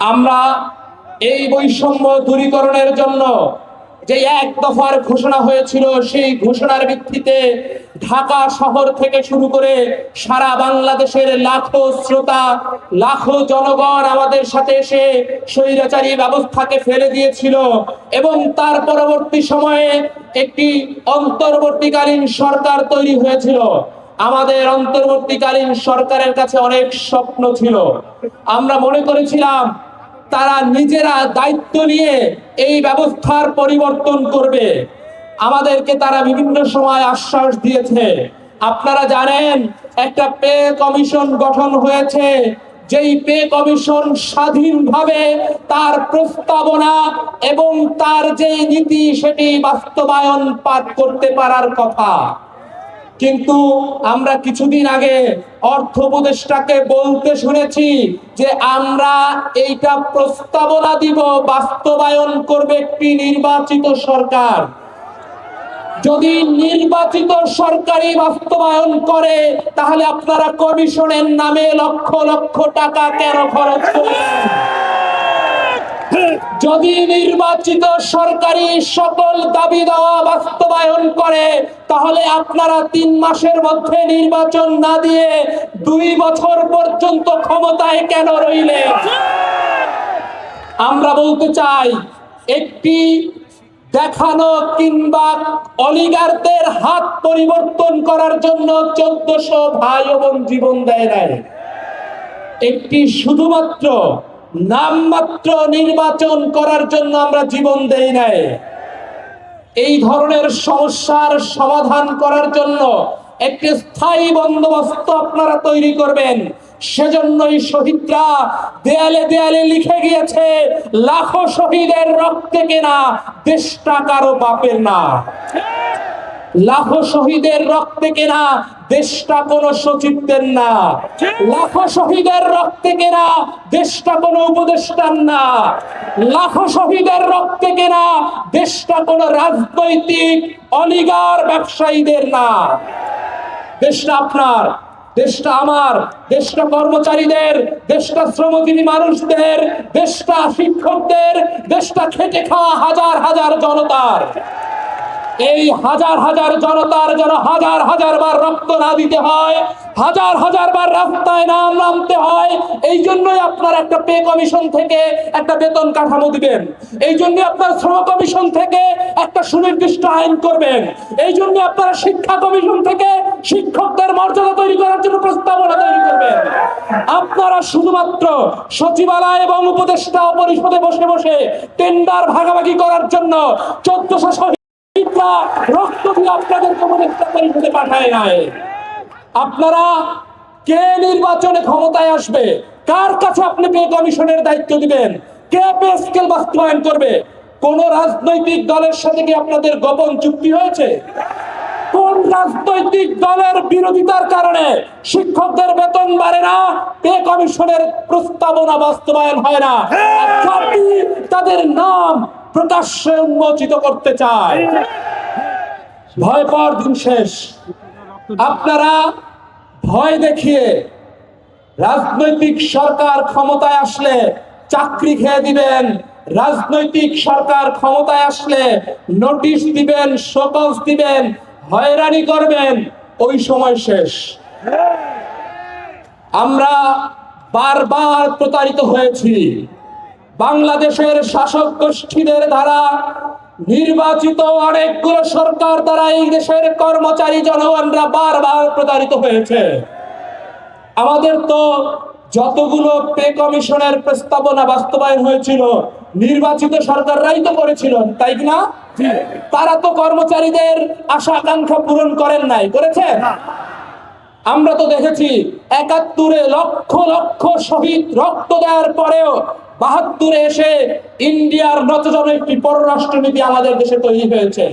আমরা এই বৈষম্য দূরীকরণের জন্য যে এক দফার ঘোষণা হয়েছিল, সেই ঘোষণার ভিত্তিতে ঢাকা শহর থেকে শুরু করে সারা বাংলাদেশের লাখো শ্রোতা, লাখো জনগণ আমাদের সাথে এসে স্বৈরাচারী ব্যবস্থাকে ফেলে দিয়েছিল এবং তার পরবর্তী সময়ে একটি অন্তর্বর্তীকালীন সরকার তৈরি হয়েছিল। আমাদের অন্তর্বর্তীকালীন সরকারের কাছে অনেক স্বপ্ন ছিল। আমরা মনে করেছিলাম তারা নিজেরা দায়িত্ব নিয়ে এই ব্যবস্থার পরিবর্তন করবে। আমাদেরকে তারা বিভিন্ন সময় আশ্বাস দিয়েছে। আপনারা জানেন, একটা পে কমিশন গঠন হয়েছে। যেই পে কমিশন স্বাধীনভাবে তার প্রস্তাবনা এবং তার যে নীতি, সেটি বাস্তবায়ন পাঠ করতে পারার কথা। কিন্তু আমরা কিছুদিন আগে অর্থ উপদেষ্টাকে বলতে শুনেছি যে আমরা এইটা প্রস্তাবনা দিব, বাস্তবায়ন করবে একটি নির্বাচিত সরকার। যদি নির্বাচিত সরকারি বাস্তবায়ন করে, তাহলে আপনারা কমিশনের নামে লক্ষ লক্ষ টাকা কেন খরচ করবেন? যদি নির্বাচিত সরকারি সকল দাবি দেওয়া বাস্তবায়ন করে, তাহলে আপনারা তিন মাসের মধ্যে নির্বাচন না দিয়ে দুই বছর পর্যন্ত ক্ষমতায় কেন রইলে আমরা বলতে চাই, একটি দেখানো কিংবা অলিগারদের হাত পরিবর্তন করার জন্য চোদ্দশো ভাই বোন জীবন দেয় নাই। একটি শুধুমাত্র নামমাত্র নির্বাচন করার জন্য আমরা জীবন দেই নাই। এই ধরনের সমস্যার সমাধান করার জন্য একটি স্থায়ী বন্দোবস্ত আপনারা তৈরি করবেন। সেজন্যই শহীদরা দেয়ালে দেয়ালে লিখে গিয়েছে, লাখো শহীদের রক্তে কেনা দেশটা কারও বাপের না। লাখো শহীদের রক্তে কেনা দেশটা কোনো সচিবদের না। লাখো শহীদের রক্তে কেনা দেশটা কোনো উপদেষ্টার না। লাখো শহীদের রক্তে কেনা দেশটা কোনো রাজনৈতিক অলিগার ব্যবসায়ীদের না। দেশটা আপনার, দেশটা আমার, দেশটা কর্মচারীদের, দেশটা শ্রমজীবী মানুষদের, দেশটা শিক্ষকদের, দেশটা খেটে খাওয়া হাজার হাজার জনতার। এই হাজার হাজার জনতার যেন হাজার হাজার বার রক্ত না দিতে হয়, হাজার হাজার বার রাস্তায় নাম নামতে হয়। এই জন্যই আপনার একটা পে কমিশন থেকে একটা বেতন কাঠামো দিবেন। এই জন্য আপনার শ্রম কমিশন থেকে একটা সুনির্দিষ্ট আইন করবেন। এই জন্য আপনারা শিক্ষা কমিশন থেকে শিক্ষকদের মর্যাদা তৈরি করার জন্য প্রস্তাবনা তৈরি করবেন। আপনারা শুধুমাত্র সচিবালয় এবং উপদেষ্টা পরিষদে বসে বসে টেন্ডার ভাগাভাগি করার জন্য চোদ্দশো রক্ত দিয়ে আপনাদেরকে উপদেষ্টা পরিষদে পাঠায় নাই। আপনারা কে নির্বাচনে ক্ষমতায় আসবে? কার কাছে আপনি পে কমিশনের দায়িত্ব দিবেন? কে পে স্কেল বাস্তবায়ন করবে? কোন রাজনৈতিক দলের সাথে কি আপনাদের গোপন চুক্তি হয়েছে? কোন রাজনৈতিক দলের বিরোধিতার কারণে শিক্ষকদের বেতন বাড়ে না? পে কমিশনের প্রস্তাবনা বাস্তবায়ন হয় না। তাদের নাম প্রকাশ্যে উন্মোচিত করতে চায়। ভয় পাওয়ার দিন শেষ। আপনারা ভয় দেখিয়ে রাজনৈতিক সরকার ক্ষমতায় আসলে চাকরি খেয়ে দিবেন। রাজনৈতিক সরকার ক্ষমতায় আসলে নোটিশ দিবেন, শোকজ দিবেন, হয়রানি করবেন। ওই সময় শেষ। আমরা বারবার প্রতারিত হয়েছি। বাংলাদেশের শাসক গোষ্ঠীদের দ্বারা নির্বাচিত অনেকগুলো সরকার দ্বারা এই দেশের কর্মচারী জনগণরা বারবার প্রতারিত হয়েছে। আমাদের তো যতগুলো পে কমিশনের প্রস্তাবনা বাস্তবায়ন হয়েছিল নির্বাচিত সরকাররাই তো করেছিল তাই কি না? তারা তো কর্মচারীদের আশা আকাঙ্ক্ষা পূরণ করেন নাই করেছে? আমরা তো দেখেছি একাত্তরে লক্ষ লক্ষ শহীদ রক্ত দেওয়ার পরেও বাহাত্তরে এসে ইন্ডিয়ার নতজন একটি পররাষ্ট্র নীতি আমাদের দেশে তৈরি হয়েছে।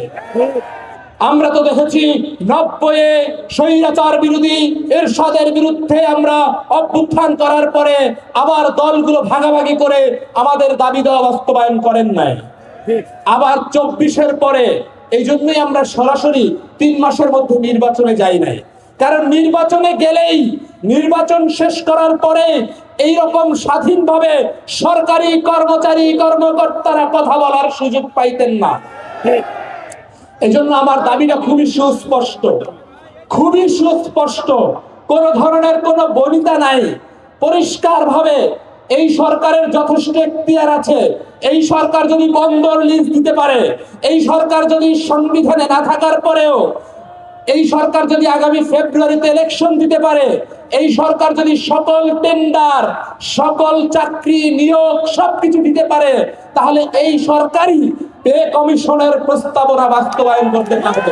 আমরা তো দেখেছি নব্বইয়ে স্বৈরাচার বিরোধী এরশাদের বিরুদ্ধে আমরা অভ্যুত্থান করার পরে আবার দলগুলো ভাগাভাগি করে আমাদের দাবি দেওয়া বাস্তবায়ন করেন নাই। আবার চব্বিশের পরে এই জন্যই আমরা সরাসরি তিন মাসের মধ্যে নির্বাচনে যাই নাই। কারণ নির্বাচনে গেলেই নির্বাচন শেষ করার পরে এই রকম স্বাধীনভাবে সরকারি কর্মচারী, কর্মকর্তারা কথা বলার সুযোগ পাইতেন না। এজন্য আমার দাবিটা খুবই সুস্পষ্ট। খুবই সুস্পষ্ট। কোন ধরনের কোনো বনিতা নাই। পরিষ্কার ভাবে এই সরকারের যথেষ্ট এখতিয়ার আছে। এই সরকার যদি বন্দর লিজ দিতে পারে, এই সরকার যদি সংবিধানে না থাকার পরেও এই সরকার যদি আগামী ফেব্রুয়ারিতে ইলেকশন দিতে পারে, এই সরকার যদি সকল টেন্ডার সকল চাকরি নিয়োগ সবকিছু দিতে পারে, তাহলে এই সরকারই পে কমিশনের প্রস্তাবনা বাস্তবায়ন করতে পারবে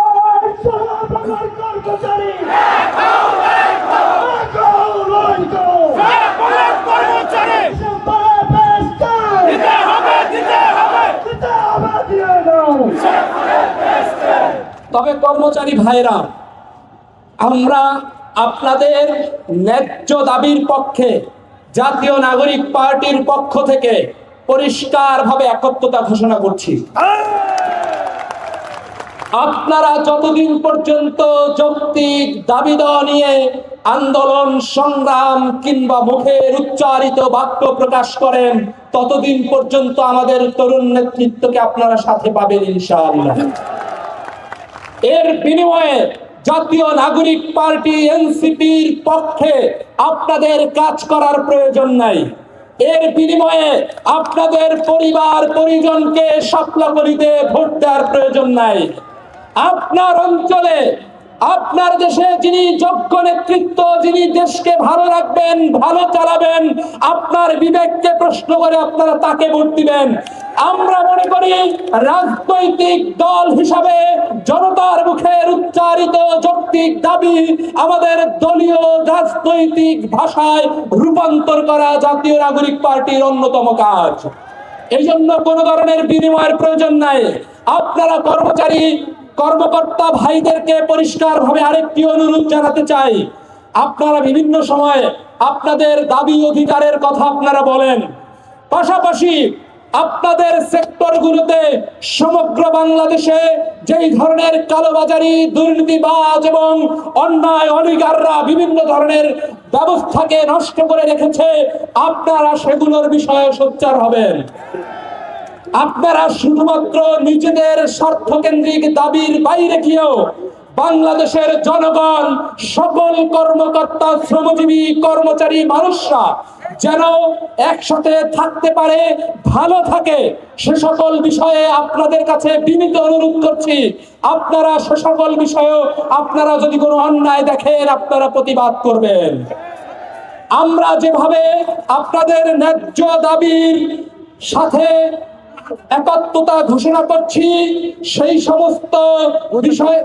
কর্মচারী কর্মচারী দিতে হবে দিতে হবে তবে কর্মচারী ভাইরা আমরা আপনাদের ন্যায্য দাবির পক্ষে জাতীয় নাগরিক পার্টির পক্ষ থেকে পরিষ্কারভাবে একত্রতা ঘোষণা করছি। আপনারা যতদিন পর্যন্ত যৌক্তিক দাবি দেওয়া নিয়ে আন্দোলন, সংগ্রাম কিংবা মুখের উচ্চারিত বাক্য প্রকাশ করেন, ততদিন পর্যন্ত আমাদের তরুণ নেতৃত্বকে আপনারা সাথে পাবেন ইনশাআল্লাহ। এর বিনিময়ে জাতীয় নাগরিক পার্টি এনসিপির পক্ষে আপনাদের কাজ করার প্রয়োজন নাই। এর বিনিময়ে আপনাদের পরিবার, পরিজনকে স্বপ্নকলিতে ভোট দেওয়ার প্রয়োজন নাই। আপনার অঞ্চলে, আপনার দেশে যিনি যোগ্য নেতৃত্ব, যিনি দেশকে ভালো রাখবেন, ভালো চালাবেন, আপনার বিবেককে প্রশ্ন করে আপনারা তাকে ভোট দিবেন। আমরা মনে করি রাজনৈতিক দল হিসাবে জনতার মুখের উচ্চারিত যৌক্তিক দাবি আমাদের দলীয় রাজনৈতিক ভাষায় রূপান্তর করা জাতীয় নাগরিক পার্টির অন্যতম কাজ। এই জন্য কোন ধরনের বিনিময়ের প্রয়োজন নাই। আপনারা কর্মচারী, কর্মকর্তা ভাইদেরকে পরিষ্কার ভাবে আরেকটি অনুরোধ জানাতে চাই। আপনারা বিভিন্ন সময় আপনাদের দাবি অধিকারের কথা আপনারা বলেন। পাশাপাশি আপনাদের সেক্টরগুলোতে সমগ্র বাংলাদেশে যেই ধরনের কালোবাজারি, দুর্নীতিবাজ এবং অন্যায় অলিগাররা বিভিন্ন ধরনের ব্যবস্থাকে নষ্ট করে রেখেছে, আপনারা সেগুলোর বিষয়ে সোচ্চার হবেন। আপনারা শুধুমাত্র নিজেদের স্বার্থকেন্দ্রিক দাবির বাইরে গিয়েও বাংলাদেশের জনগণ, সকল কর্মকর্তা, শ্রমজীবী, কর্মচারী, মানুষরা যেন একসাথে থাকতে পারে, ভালো থাকে, সে সকল বিষয়ে আপনাদের কাছে বিনীত অনুরোধ করছি। আপনারা সে সকল বিষয়েও আপনারা যদি কোনো অন্যায় দেখেন, আপনারা প্রতিবাদ করবেন। আমরা যেভাবে আপনাদের ন্যায্য দাবির সাথে একাত্মতা ঘোষণা করছি, সেই সমস্ত বিষয়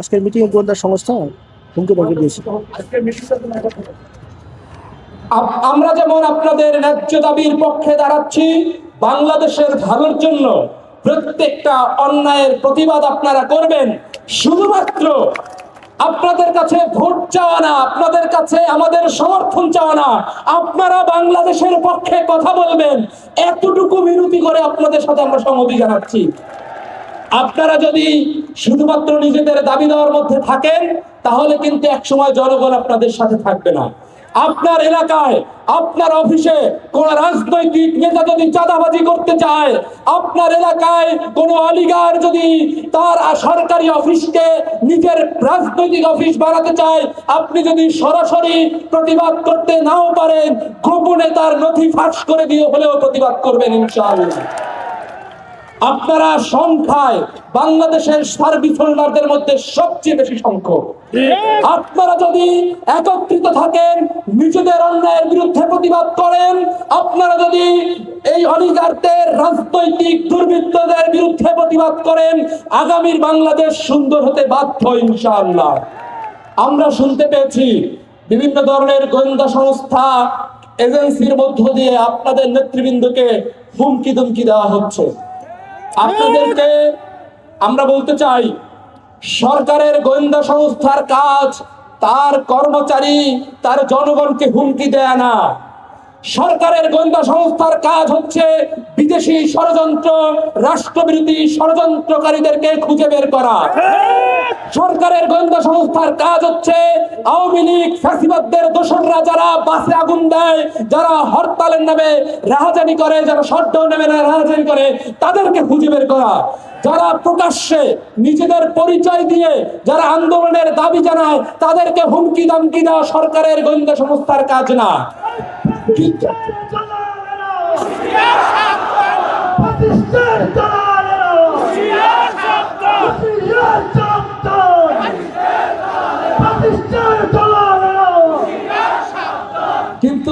আজকের মিটিং এ গোয়েন্দা সংস্থা হুমকি ধমকি দিয়েছে। আমরা যেমন আপনাদের ন্যায্য দাবির পক্ষে দাঁড়াচ্ছি, বাংলাদেশের ভালোর জন্য প্রত্যেকটা অন্যায়ের প্রতিবাদ আপনারা করবেন। শুধুমাত্র আপনাদের কাছে ভোট চাওয়া না, আপনাদের কাছে আমাদের সমর্থন চাওয়া না, আপনারা বাংলাদেশের পক্ষে কথা বলবেন। এতটুকু বিরতি করে আপনাদের সাথে আমরা সংহতি জানাচ্ছি। আপনারা যদি শুধুমাত্র নিজেদের দাবি দেওয়ার মধ্যে থাকেন, তাহলে কিন্তু একসময় জনগণ আপনাদের সাথে থাকবে না। আপনার এলাকায়, আপনার অফিসে কোন রাজনৈতিক নেতা যদি চাঁদাবাজি করতে চায়, আপনার এলাকায় কোন অলিগার যদি তার সরকারি অফিসকে নিজের রাজনৈতিক অফিস বানাতে চায়, আপনি যদি সরাসরি প্রতিবাদ করতে নাও পারেন, গোপনে তার নথি ফাঁস করে দিয়ে হলেও প্রতিবাদ করবেন ইনশাআল্লাহ। আপনারা সংখ্যায় বাংলাদেশের সার্ভিস হোল্ডারদের মধ্যে সবচেয়ে বেশি সংখ্যক। আপনারা যদি একত্রিত থাকেন, নিজেদের অন্যায়ের বিরুদ্ধে প্রতিবাদ করেন, আপনারা যদি এই অলিগারদের রাজনৈতিক দুর্বৃত্তদের বিরুদ্ধে প্রতিবাদ করেন, আগামীর বাংলাদেশ সুন্দর হতে বাধ্য, ইনশাআল্লাহ। আমরা শুনতে পেয়েছি বিভিন্ন ধরনের গোয়েন্দা সংস্থা এজেন্সির মধ্য দিয়ে আপনাদের নেতৃবৃন্দকে হুমকি দুমকি দেওয়া হচ্ছে। আপনাদেরকে আমরা বলতে চাই, সরকারের গোয়েন্দা সংস্থার কাজ, তার কর্মচারী, তার জনগণকে হুমকি দেয় না। সরকারের গোয়েন্দা সংস্থার কাজ হচ্ছে বিদেশি ষড়যন্ত্র, রাষ্ট্রবিরোধী ষড়যন্ত্রকারীদেরকে খুঁজে বের করা। সরকারের গোয়েন্দা সংস্থার কাজ হচ্ছে আওয়ামী লীগ ফ্যাসিবাদদের দোসররা যারা বাসে আগুন দেয়, যারা হরতালের নামে রাহাজানি করে, যারা শটডাউন নামে রাহাজানি করে, তাদেরকে খুঁজে বের করা। যারা প্রকাশ্যে নিজেদের পরিচয় দিয়ে যারা আন্দোলনের দাবি জানায়, তাদেরকে হুমকি দামকি দেওয়া সরকারের গোয়েন্দা সংস্থার কাজ না। কিন্তু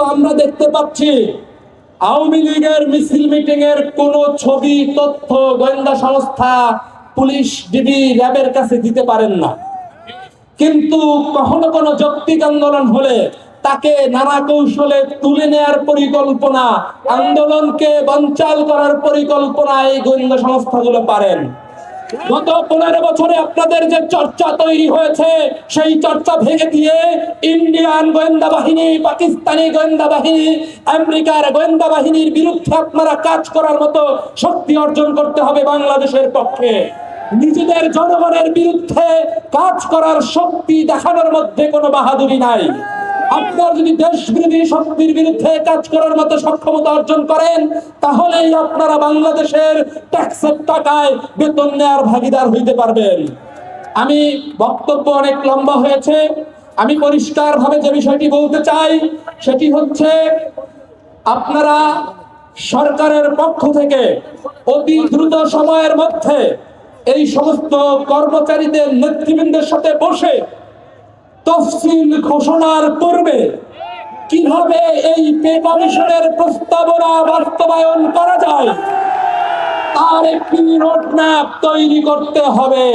আমরা দেখতে পাচ্ছি আওয়ামী লীগের মিছিল মিটিং এর কোন ছবি তথ্য গোয়েন্দা সংস্থা পুলিশ ডিবি র্যাবের কাছে দিতে পারেন না। কিন্তু কখনো কোনো যৌক্তিক আন্দোলন হলে তাকে নানা কৌশলে তুলে নেয়ার পরিকল্পনা, আন্দোলনকে বঞ্চাল করার পরিকল্পনা এই গোয়েন্দা সংস্থাগুলো পারেন। গত পনেরো বছরে আপনাদের যে চর্চা তৈরি হয়েছে, সেই চর্চা ভেঙে দিয়ে ইন্ডিয়ান গোয়েন্দা বাহিনী, পাকিস্তানি গোয়েন্দা বাহিনী, আমেরিকার গোয়েন্দা বাহিনীর বিরুদ্ধে আপনারা কাজ করার মতো শক্তি অর্জন করতে হবে বাংলাদেশের পক্ষে। নিজেদের জনগণের বিরুদ্ধে কাজ করার শক্তি দেখানোর মধ্যে কোনো বাহাদুরি নাই। আপনার যদি দেশ বিরোধী শক্তির বিরুদ্ধে কাজ করার মতো সক্ষমতা অর্জন করেন, তাহলেই আপনারা বাংলাদেশের ট্যাক্সের টাকায় বেতন নেওয়ার ভাগিদার হইতে পারবেন। আমি বক্তব্য অনেক লম্বা হয়েছে। আমি পরিষ্কার ভাবে যে বিষয়টি বলতে চাই, সেটি হচ্ছে আপনারা সরকারের পক্ষ থেকে অতি দ্রুত সময়ের মধ্যে এই সমস্ত কর্মচারীদের, নেতৃবৃন্দের সাথে বসে তফসিল ঘোষণার পূর্বে কীভাবে এই পে কমিশনের প্রস্তাবনা বাস্তবায়ন করা যায়, তার একটি রোডম্যাপ তৈরি করতে হবে।